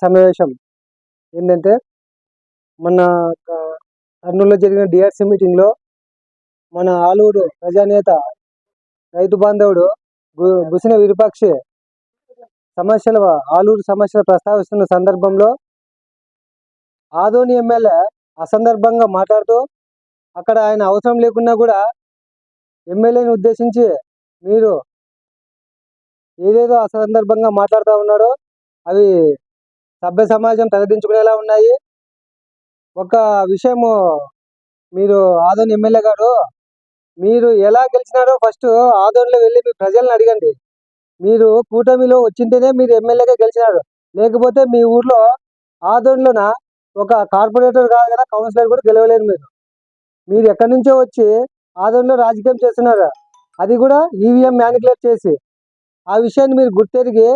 సమావేశం ఏంటంటే మన కర్నూలులో జరిగిన డిఆర్సీ మీటింగ్లో మన ఆలూరు ప్రజానేత రైతు బాంధవుడు గు- గుసిన విరూపాక్షి సమస్యల ఆలూరు సమస్యలు ప్రస్తావిస్తున్న సందర్భంలో ఆదోని ఎమ్మెల్యే అసందర్భంగా మాట్లాడుతూ అక్కడ ఆయన అవసరం లేకున్నా కూడా ఎమ్మెల్యేని ఉద్దేశించి మీరు ఏదేదో అసందర్భంగా మాట్లాడుతూ ఉన్నాడో అవి సభ్య సమాజం తలదించుకునేలా ఉన్నాయి. ఒక విషయము మీరు ఆదోని ఎమ్మెల్యే గారు మీరు ఎలా గెలిచినారో ఫస్ట్ ఆదోనిలో వెళ్ళి మీ ప్రజలను అడగండి. మీరు కూటమిలో వచ్చింటేనే మీరు ఎమ్మెల్యేగా గెలిచినారు. లేకపోతే మీ ఊర్లో ఆదోనిలోన ఒక కార్పొరేటర్ కాదు కదా కౌన్సిలర్ కూడా గెలవలేరు మీరు. మీరు ఎక్కడి నుంచో వచ్చి ఆదోనిలో రాజకీయం చేస్తున్నారు. అది కూడా ఈవీఎం మ్యానికులేట్ చేసి. ఆ విషయాన్ని మీరు గుర్తెరిగి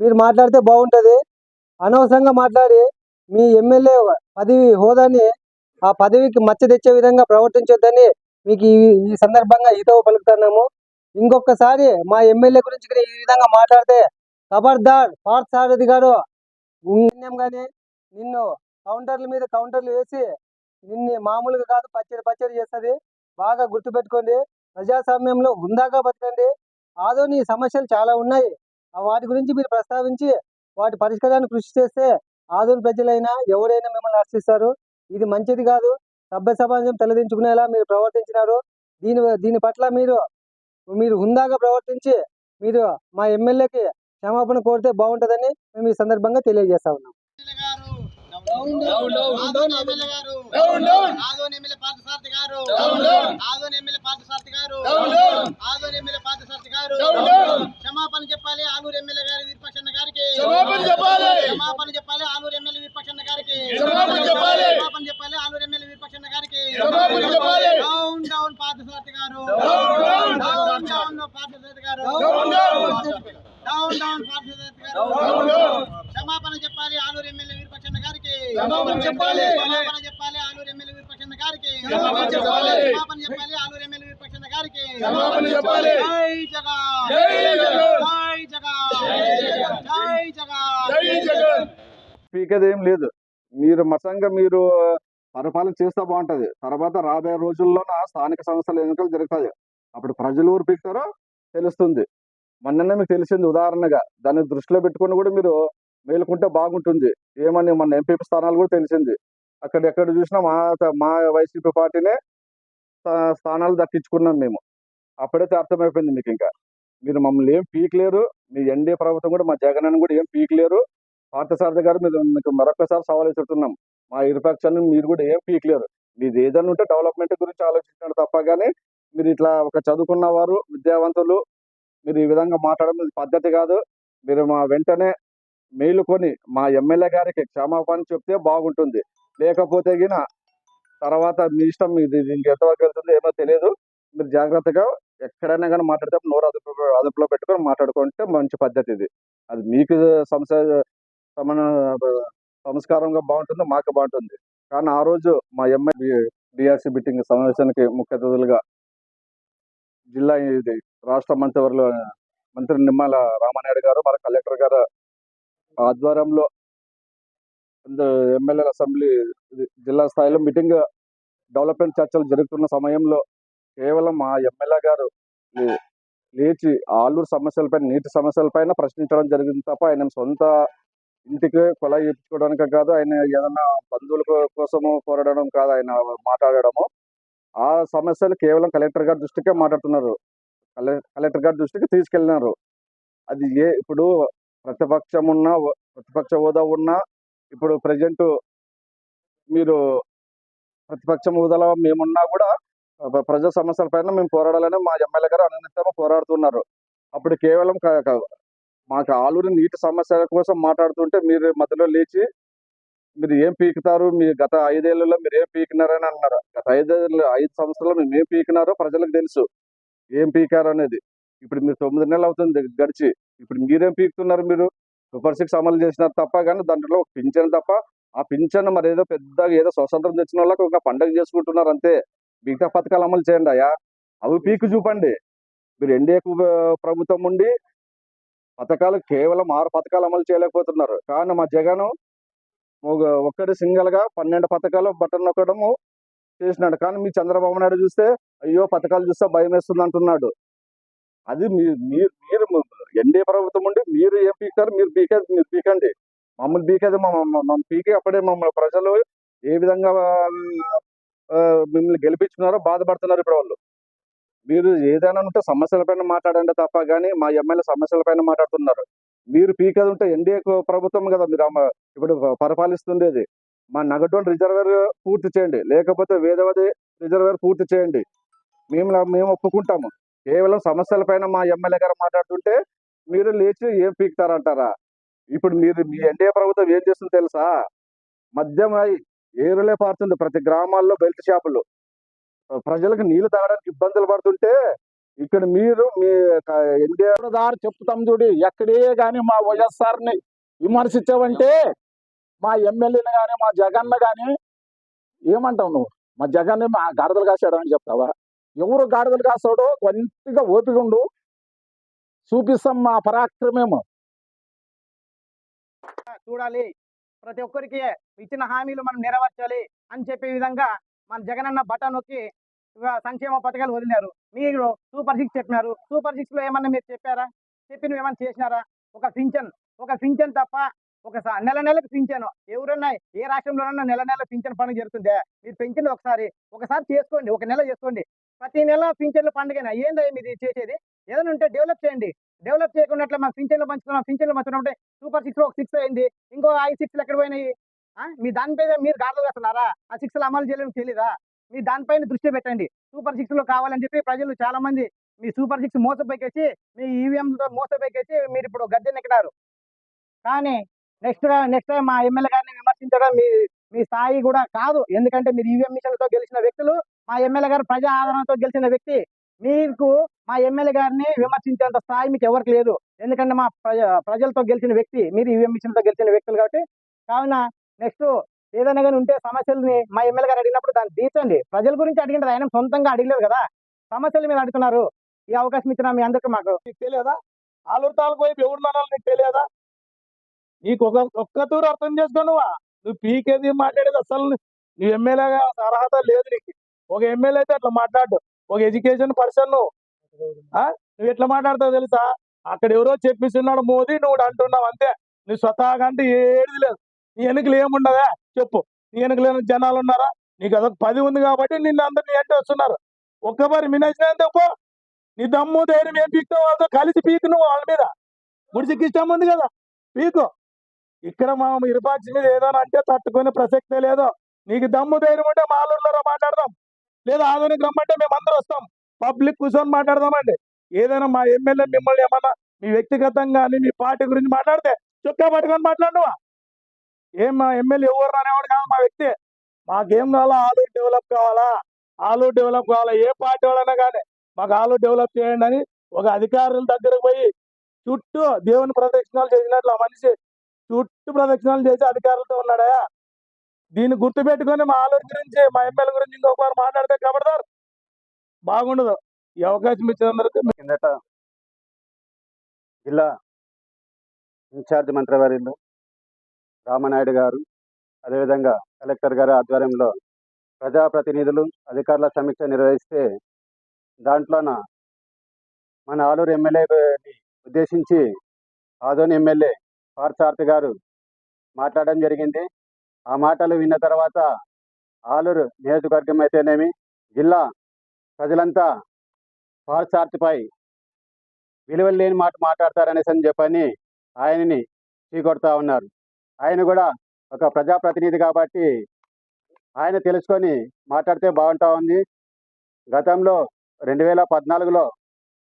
మీరు మాట్లాడితే బాగుంటుంది. అనవసరంగా మాట్లాడి మీ ఎమ్మెల్యే పదవి హోదాని ఆ పదవికి మచ్చ తెచ్చే విధంగా ప్రవర్తించొద్దని మీకు ఈ ఈ సందర్భంగా హితవు పలుకుతున్నాము. ఇంకొకసారి మా ఎమ్మెల్యే గురించి కూడా ఈ విధంగా మాట్లాడితే ఖబర్దార్ పార్థ్ సారథి గారు కానీ నిన్ను కౌంటర్ల మీద కౌంటర్లు వేసి నిన్ను మామూలుగా కాదు పచ్చడి పచ్చడి చేస్తుంది. బాగా గుర్తుపెట్టుకోండి. ప్రజాస్వామ్యంలో హుందాగా బతకండి. ఆదోని సమస్యలు చాలా ఉన్నాయి. ఆ వాటి గురించి మీరు ప్రస్తావించి వాటి పరిష్కారాన్ని కృషి చేస్తే ఆధునిక ప్రజలైనా ఎవరైనా మిమ్మల్ని ఆశిస్తారు ఇది మంచిది కాదు. సభ్య సమాజం తలదించుకునేలా మీరు ప్రవర్తించినారు. దీని దీని పట్ల మీరు మీరు హుందాగా ప్రవర్తించి మీరు మా ఎమ్మెల్యేకి క్షమాపణ కోరితే బాగుంటుందని మేము ఈ సందర్భంగా తెలియజేస్తా ఉన్నాం. క్షమాపణ చెప్పాలి. ఆలూరు ఎమ్మెల్యే గారు విపక్షణ గారికి క్షమాపణ చెప్పాలి. క్షమాపణ చెప్పాలి ఆలూరు ఎమ్మెల్యే విపక్షణ గారికి క్షమాపణ చెప్పాలి. క్షమాపణ చెప్పాలి ఆలూరు ఎమ్మెల్యే విపక్షణ గారికి క్షమాపణ చెప్పాలి. డౌన్ డౌన్ పార్థసారథి గారు down down. Down down Parthasarathy గారు. Down down. Down down Parthasarathy గారు. Down down. క్షమాపణ చెప్పాలి ఆలూరు ఎమ్మెల్యే వీరపక్షణ గారికి. క్షమాపణ చెప్పాలి. ఆలూరు ఎమ్మెల్యే వీరపక్షణ గారికి. క్షమాపణ చెప్పాలి. ఆలూరు ఎమ్మెల్యే వీరపక్షణ గారికి. క్షమాపణ చెప్పాలి. జై జగన్. జై జగన్. జై జగన్. జై జగన్. జై జగన్. పీకేది ఏం లేదు. మీరు మతంగా మీరు పరిపాలన చేస్తే బాగుంటది. తర్వాత రాబోయే రోజుల్లోన స్థానిక సంస్థల ఎన్నికలు జరుగుతాయి. అప్పుడు ప్రజలు ఊరు పీకుతారో తెలుస్తుంది. మొన్ననే మీకు తెలిసింది ఉదాహరణగా దాన్ని దృష్టిలో పెట్టుకుని కూడా మీరు మేలుకుంటే బాగుంటుంది. ఏమని మన ఎంపీ స్థానాలు కూడా తెలిసింది. అక్కడ ఎక్కడ చూసినా మా మా వైసీపీ పార్టీనే స్థా- స్థానాలు దక్కించుకున్నాం మేము. అప్పుడైతే అర్థమైపోయింది మీకు ఇంకా. మీరు మమ్మల్ని ఏం పీకలేరు. మీ ఎన్డీఏ ప్రభుత్వం కూడా మా జగన్ అని కూడా ఏం పీకలేరు. పార్థసారథి గారు మీరు మీకు మరొకసారి సవాల్ విసురుతున్నాం మా ఇరుపక్షాన్ని మీరు కూడా ఏం పీకలేరు. మీది ఏదైనా ఉంటే డెవలప్మెంట్ గురించి ఆలోచించాడు తప్ప కానీ మీరు ఇట్లా ఒక చదువుకున్న వారు విద్యావంతులు మీరు ఈ విధంగా మాట్లాడడం పద్ధతి కాదు. మీరు మా వెంటనే మేలుకొని మా ఎమ్మెల్యే గారికి క్షమాపణ చెప్తే బాగుంటుంది. లేకపోతే గిన తర్వాత మీ ఇష్టం ఇది దీనికి ఎంతవరకు వెళ్తుందో ఏమో తెలియదు. మీరు జాగ్రత్తగా ఎక్కడైనా కానీ మాట్లాడితే నోరు అదుపు అదుపులో పెట్టుకొని మాట్లాడుకుంటే మంచి పద్ధతి ఇది. అది మీకు సంస సమన సంస్కారంగా బాగుంటుంది మాకు బాగుంటుంది. కానీ ఆ రోజు మా ఎంఐ డిఆర్సీ బిట్టింగ్ సమావేశానికి ముఖ్య అతిథులుగా జిల్లా ఇది రాష్ట్ర మంత్రివర్లు మంత్రి నిమ్మల రామానాయుడు గారు మన కలెక్టర్ గారు ఆధ్వర్యంలో ఎమ్మెల్యేల అసెంబ్లీ జిల్లా స్థాయిలో మీటింగ్ డెవలప్మెంట్ చర్చలు జరుగుతున్న సమయంలో కేవలం మా ఎమ్మెల్యే గారు లేచి ఆలూరు సమస్యలపైన నీటి సమస్యలపైన ప్రశ్నించడం జరిగింది తప్ప ఆయన సొంత ఇంటికి కొల ఇప్పించుకోవడానికి కాదు ఆయన ఏదైనా బంధువుల కోసము కోరడం కాదు ఆయన మాట్లాడడము. ఆ సమస్యలు కేవలం కలెక్టర్ గారి దృష్టికే మాట్లాడుతున్నారు. కలెక్టర్ గారి దృష్టికి తీసుకెళ్ళినారు. అది ఏ ఇప్పుడు ప్రతిపక్షం ఉన్నా ప్రతిపక్ష హోదా ఉన్నా ఇప్పుడు ప్రజెంట్ మీరు ప్రతిపక్షం హోదాలో మేమున్నా కూడా ప్రజా సమస్యల పైన మేము పోరాడాలని మా ఎమ్మెల్యే గారు అనునిత్యము పోరాడుతున్నారు. అప్పుడు కేవలం మాకు ఆలూరు నీటి సమస్యల కోసం మాట్లాడుతుంటే మీరు మధ్యలో లేచి మీరు ఏం పీకుతారు? మీ గత ఐదేళ్ళలో మీరు ఏం పీకినారని అన్నారు? గత ఐదేళ్ళు ఐదు సంవత్సరాలు మేము ఏం పీకినారో ప్రజలకు తెలుసు. ఏం పీకారు అనేది. ఇప్పుడు మీరు తొమ్మిది నెలలు అవుతుంది గడిచి. ఇప్పుడు మీరేం పీకుతున్నారు మీరు? సూపర్ సిక్స్ అమలు చేసినారు తప్ప కానీ దాంట్లో ఒక పింఛన్ తప్ప ఆ పింఛన్ మరి ఏదో పెద్దగా ఏదో స్వతంత్రం తెచ్చిన వాళ్ళకి ఒక పండగ చేసుకుంటున్నారు అంతే. మిగతా పథకాలు అమలు చేయండి అయ్యా. అవి పీకు చూపండి. మీరు ఎన్డీఏ ప్రభుత్వం ఉండి పథకాలు కేవలం ఆరు పథకాలు అమలు చేయలేకపోతున్నారు. కానీ మా జగన్ ఒక్కడు సింగల్గా పన్నెండు పథకాలు బటన్ నొక్కడము చేసినాడు. కానీ మీ చంద్రబాబు నాయుడు చూస్తే అయ్యో పథకాలు చూస్తే భయం వేస్తుంది అంటున్నాడు అది మీ- మీరు మీరు ఎన్డీఏ ప్రభుత్వం ఉండి మీరు ఏం పీకారు మీరు పీకేది మీరు పీకండి. మమ్మల్ని పీకేది మా పీకే అప్పుడే మమ్మల్ని ప్రజలు ఏ విధంగా మిమ్మల్ని గెలిపించుకున్నారో బాధపడుతున్నారు ఇప్పుడు వాళ్ళు. మీరు ఏదైనా ఉంటే సమస్యలపైన మాట్లాడండి తప్ప కానీ మా ఎమ్మెల్యే సమస్యలపైన మాట్లాడుతున్నారు. మీరు పీకేది ఉంటే ఎన్డీఏ ప్రభుత్వం కదా మీరు ఇప్పుడు పరిపాలిస్తుండేది. మా నగటోన్ రిజర్వేర్ పూర్తి చేయండి. లేకపోతే వేదవది రిజర్వేర్ పూర్తి చేయండి. మేము మేము ఒప్పుకుంటాము. కేవలం సమస్యల పైన మా ఎమ్మెల్యే గారు మాట్లాడుతుంటే మీరు లేచి ఏం పీకుతారంటారా? ఇప్పుడు మీరు మీ ఎన్డీఏ ప్రభుత్వం ఏం చేస్తుందో తెలుసా? మద్యం అయి ఏరులే పారుతుంది. ప్రతి గ్రామాల్లో బెల్ట్ షాపులు. ప్రజలకు నీళ్ళు తాగడానికి ఇబ్బందులు పడుతుంటే ఇక్కడ మీరు మీ ఎన్డీఏ దారి చెప్తాం చూడు ఎక్కడే కానీ మా వైఎస్ఆర్ని విమర్శించావంటే మా ఎమ్మెల్యేని కానీ మా జగన్ కానీ ఏమంటావు నువ్వు? మా జగన్ మా గాడిదలు కాసాడు అని చెప్తావా? ఎవరు గాడిదలు కాసాడో కొద్దిగా ఓపిక ఉండు. చూపిస్తాం మా పరాక్రమేమో చూడాలి. ప్రతి ఒక్కరికి ఇచ్చిన హామీలు మనం నెరవేర్చాలి అని చెప్పే విధంగా మన జగనన్న బటన్ నొక్కి సంక్షేమ పథకాలు వదిలినారు మీరు సూపర్ సిక్స్ చెప్పినారు. సూపర్ సిక్స్లో ఏమన్నా మీరు చెప్పారా? చెప్పినవి ఏమన్నా చేసినారా? ఒక పింఛన్ ఒక పింఛన్ తప్ప ఒక స- నెల నెలకు పింఛన్. ఎవరన్నా ఏ రాష్ట్రంలోనన్నా నెల నెల పింఛన్ పండుగ జరుగుతుందే? మీరు పెంచండి ఒకసారి ఒకసారి చేసుకోండి ఒక నెల చేసుకోండి. ప్రతి నెల పింఛన్లు పండుగనా? ఏందో మీరు చేసేది? ఏదైనా ఉంటే డెవలప్ చేయండి. డెవలప్ చేయకుండా మా పింఛన్లు పంచుకున్నాం పింఛన్లు పంచుతున్నాం సూపర్ సిక్స్ ఒక సిక్స్ అయింది. ఇంకో ఐదు సిక్స్లు ఎక్కడ పోయినాయి? మీ దానిపై మీరు గాడులు వేస్తున్నారా? ఆ సిక్స్లు అమలు చేయలేము తెలీదా? మీ దానిపైన దృష్టి పెట్టండి. సూపర్ సిక్స్లో కావాలని చెప్పి ప్రజలు చాలా మంది మీ సూపర్ సిక్స్ మోసపోయేసి మీ ఈవీఎంతో తో మీరు ఇప్పుడు గద్దెనెక్కినారు. కానీ నెక్స్ట్ నెక్స్ట్ టైం మా ఎమ్మెల్యే గారిని విమర్శించడం మీ మీ స్థాయి కూడా కాదు. ఎందుకంటే మీరు ఈవీఎం మిషన్లతో గెలిచిన వ్యక్తులు మా ఎమ్మెల్యే గారు ప్రజా ఆదరణతో గెలిచిన వ్యక్తి. మీకు మా ఎమ్మెల్యే గారిని విమర్శించేంత స్థాయి మీకు ఎవరికి లేదు. ఎందుకంటే మా ప్రజ ప్రజలతో గెలిచిన వ్యక్తి మీరు ఈవీఎం మిషన్తో గెలిచిన వ్యక్తులు కాబట్టి. కావున నెక్స్ట్ ఏదైనా కానీ ఉంటే సమస్యల్ని మా ఎమ్మెల్యే గారు అడిగినప్పుడు దాన్ని తీర్చండి. ప్రజల గురించి అడిగినది ఆయన సొంతంగా అడిగలేదు కదా. సమస్యల మీద అడుగుతున్నారు. ఈ అవకాశం ఇచ్చిన మీ అందరికీ మాకు నీకు తెలియదా? ఆలూరు తాలూకు వైపు ఎవరు నానాలి నీకు తెలియదా? నీకు ఒక ఒక్క తూరు అర్థం చేసుకో నువ్వు. పీకేది మాట్లాడేది అసలు నువ్వు ఎమ్మెల్యేగా అర్హత లేదు నీకు. ఒక ఎమ్మెల్యే అయితే అట్లా మాట్లాడు. ఒక ఎడ్యుకేషన్ పర్సన్ నువ్వు. ఆ? నువ్వు ఎట్లా మాట్లాడతావు తెలుసా? అక్కడ ఎవరో చెప్పిస్తున్నాడు మోదీ నువ్వు అంటున్నావు అంతే. నువ్వు స్వతహాగా అంటే ఏది లేదు. నీ వెనుకలు ఏముండదా చెప్పు. నీ వెనుకలు జనాలు ఉన్నారా నీకు అదొక పది ఉంది కాబట్టి నిన్ను అందరినీ అంటే వస్తున్నారు. ఒక్కసారి మినచ్చినంత తప్పు. నీ దమ్ము ధైర్యం ఏం పీకుతావు వాళ్ళతో కలిసి పీకు నువ్వు వాళ్ళ మీద. గుడిసికి ఇష్టం ఉంది కదా? పీకు. ఇక్కడ మా ఇరుపాచి మీద ఏదైనా అంటే తట్టుకునే ప్రసక్తే లేదు. నీకు దమ్ము ధైర్యం ఉంటే మా ఆలూరులో మాట్లాడదాం. లేదా ఆధునిక రమ్మంటే మేము అందరూ వస్తాం. పబ్లిక్ కూర్చొని మాట్లాడదామండి. ఏదైనా మా ఎమ్మెల్యే మిమ్మల్ని ఏమన్నా మీ వ్యక్తిగతంగా మీ పార్టీ గురించి మాట్లాడితే చుక్కా పట్టుకొని మాట్లాడువా ఏం మా ఎమ్మెల్యే ఎవరు రానేవాడు కాదు మా వ్యక్తి. మాకేం కావాలా? ఆలూరు డెవలప్ కావాలా? ఆలూరు డెవలప్ కావాలా? ఏ పార్టీ వాళ్ళైనా కానీ మాకు ఆలూరు డెవలప్ చేయండి అని ఒక అధికారుల దగ్గరకు పోయి చుట్టూ దేవుని ప్రదక్షిణాలు చేసినట్లు ఆ మనిషి చుట్టూ ప్రదక్షిణాలు చేసి అధికారులతో ఉన్నాడా? దీన్ని గుర్తుపెట్టుకొని మా ఆలూరు గురించి మా ఎమ్మెల్యే గురించి ఇంకొకరు మాట్లాడితే కబడతారు. బాగుండదు. ఈ అవకాశం ఇచ్చినందుకు కిందట జిల్లా ఇన్ఛార్జ్ మంత్రివర్యులు రామనాయుడు గారు అదేవిధంగా కలెక్టర్ గారి ఆధ్వర్యంలో ప్రజాప్రతినిధులు అధికారుల సమీక్ష నిర్వహిస్తే దాంట్లోన మన ఆలూరు ఎమ్మెల్యేని ఉద్దేశించి ఆదోని ఎమ్మెల్యే పార్సార్థి గారు మాట్లాడడం జరిగింది. ఆ మాటలు విన్న తర్వాత ఆలూరు నియోజకవర్గం అయితేనేమి జిల్లా ప్రజలంతా పార్సార్థిపై విలువలు లేని మాట మాట్లాడతారనేసి అని చెప్పని ఆయనని చీకొడతా ఉన్నారు. ఆయన కూడా ఒక ప్రజాప్రతినిధి కాబట్టి ఆయన తెలుసుకొని మాట్లాడితే బాగుంటా ఉంది. గతంలో రెండు వేల పద్నాలుగులో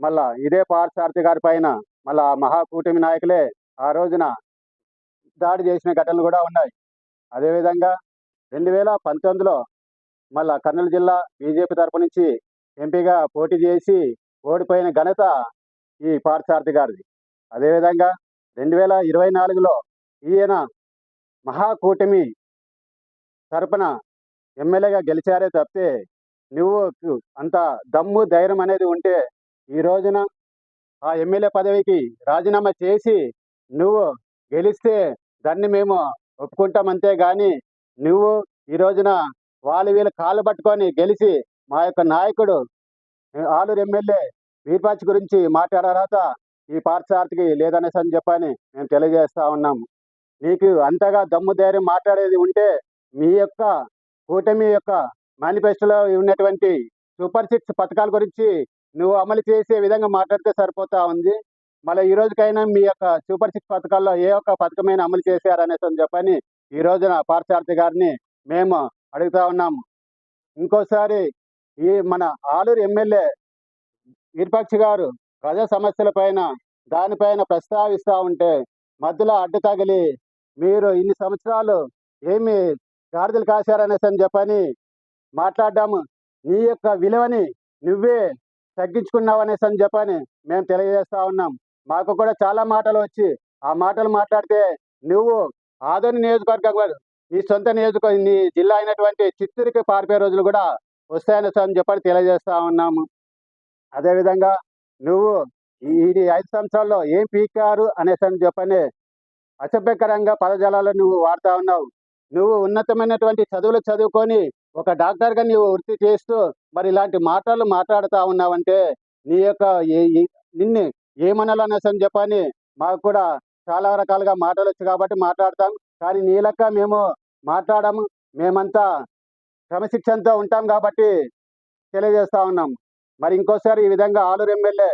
మళ్ళా ఇదే పార్థసారథి గారి పైన మళ్ళా మహాకూటమి నాయకులే ఆ రోజున దాడి చేసిన ఘటనలు కూడా ఉన్నాయి. అదేవిధంగా రెండు వేల పంతొమ్మిదిలో మళ్ళా కర్నూలు జిల్లా బీజేపీ తరపు నుంచి ఎంపీగా పోటీ చేసి ఓడిపోయిన ఘనత ఈ పార్థసారథి గారిది. అదేవిధంగా రెండు వేల ఇరవై నాలుగులో ఈయన మహాకూటమి తరపున ఎమ్మెల్యేగా గెలిచారే తప్పితే నువ్వు అంత దమ్ము ధైర్యం అనేది ఉంటే ఈ రోజున ఆ ఎమ్మెల్యే పదవికి రాజీనామా చేసి నువ్వు గెలిస్తే దాన్ని మేము ఒప్పుకుంటామంతే కానీ నువ్వు ఈ రోజున వాళ్ళు వీళ్ళు కాళ్ళు పట్టుకొని గెలిచి మా యొక్క నాయకుడు ఆలూరు ఎమ్మెల్యే వీర్పాచి గురించి మాట్లాడే ఈ పార్థసారథికి లేదనేసి అని చెప్పని మేము తెలియజేస్తా ఉన్నాము మీకు అంతగా దమ్ము ధైర్యం మాట్లాడేది ఉంటే మీ యొక్క కూటమి యొక్క మేనిఫెస్టోలో ఉన్నటువంటి సూపర్ సిక్స్ పథకాల గురించి నువ్వు అమలు చేసే విధంగా మాట్లాడితే సరిపోతా ఉంది. మళ్ళీ ఈ రోజుకైనా మీ యొక్క సూపర్ సిక్స్ పథకాల్లో ఏ ఒక్క పథకమైనా అమలు చేశారనేసి అని చెప్పని ఈ రోజున పార్థసారథి గారిని మేము అడుగుతా ఉన్నాము. ఇంకోసారి ఈ మన ఆలూరు ఎమ్మెల్యే విరూపాక్షి గారు ప్రజా సమస్యల పైన దానిపైన ప్రస్తావిస్తూ ఉంటే మధ్యలో అడ్డు తగిలి మీరు ఇన్ని సంవత్సరాలు ఏమి గాడిదలు కాశారనేసి అని చెప్పని మాట్లాడ్డాము. నీ యొక్క విలువని నువ్వే తగ్గించుకున్నావు అనేసి అని చెప్పని మేము తెలియజేస్తా ఉన్నాం. మాకు కూడా చాలా మాటలు వచ్చి ఆ మాటలు మాట్లాడితే నువ్వు ఆదోని నియోజకవర్గం నీ సొంత నియోజక నీ జిల్లా అయినటువంటి చిత్తూరుకి పారిపోయే రోజులు కూడా వస్తాయనేసి అని చెప్పని తెలియజేస్తా ఉన్నాము. అదేవిధంగా నువ్వు ఈ ఐదు సంవత్సరాల్లో ఏం పీకారు అనేసి అని చెప్పని అసభ్యకరంగా పదజాలాలు నువ్వు వాడుతా ఉన్నావు. నువ్వు ఉన్నతమైనటువంటి చదువులు చదువుకొని ఒక డాక్టర్గా నీవు వృత్తి చేస్తూ మరి ఇలాంటి మాటలు మాట్లాడుతా ఉన్నావంటే నీ యొక్క ఏ- నిన్ను ఏమనాలి చెప్పని మాకు కూడా చాలా రకాలుగా మాటలు కాబట్టి మాట్లాడతాం. కానీ నీ లెక్క మేము మాట్లాడము. మేమంతా క్రమశిక్షణతో ఉంటాం కాబట్టి తెలియజేస్తా ఉన్నాం. మరి ఇంకోసారి ఈ విధంగా ఆలూరు ఎమ్మెల్యే